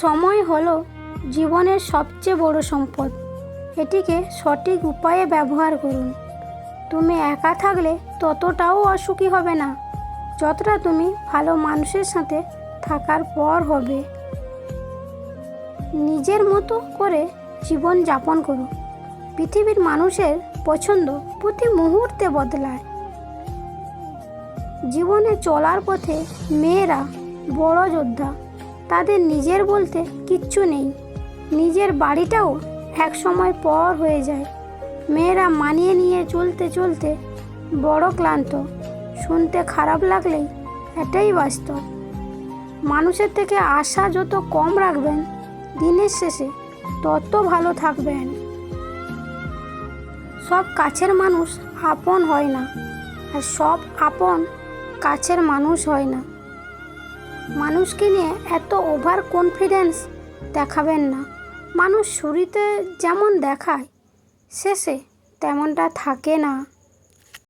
সময় হলো জীবনের সবচেয়ে বড় সম্পদ। এটিকে সঠিক উপায়ে ব্যবহার করুন। তুমি একা থাকলে ততটাও অসুখী হবে না, যতটা তুমি ভালো মানুষের সাথে থাকার পর হবে। নিজের মতো করে জীবন যাপন করো। পৃথিবীর মানুষের পছন্দ প্রতি মুহূর্তে বদলায়। জীবনে চলার পথে মেয়েরা বড় যোদ্ধা। তাদের নিজের বলতে কিচ্ছু নেই। নিজের বাড়িটাও এক সময় পর হয়ে যায়। মেয়েরা মানিয়ে নিয়ে চলতে চলতে বড় ক্লান্ত। শুনতে খারাপ লাগলেই এটাই বাস্তব। মানুষের থেকে আশা যত কম রাখবেন, দিনের শেষে তত ভালো থাকবেন। সব কাছের মানুষ আপন হয় না, আর সব আপন কাছের মানুষ হয় না। মানুষকে নিয়ে এত ওভার কনফিডেন্স দেখাবেন না। মানুষ শুরুতে যেমন দেখায়, শেষে তেমনটা থাকে না।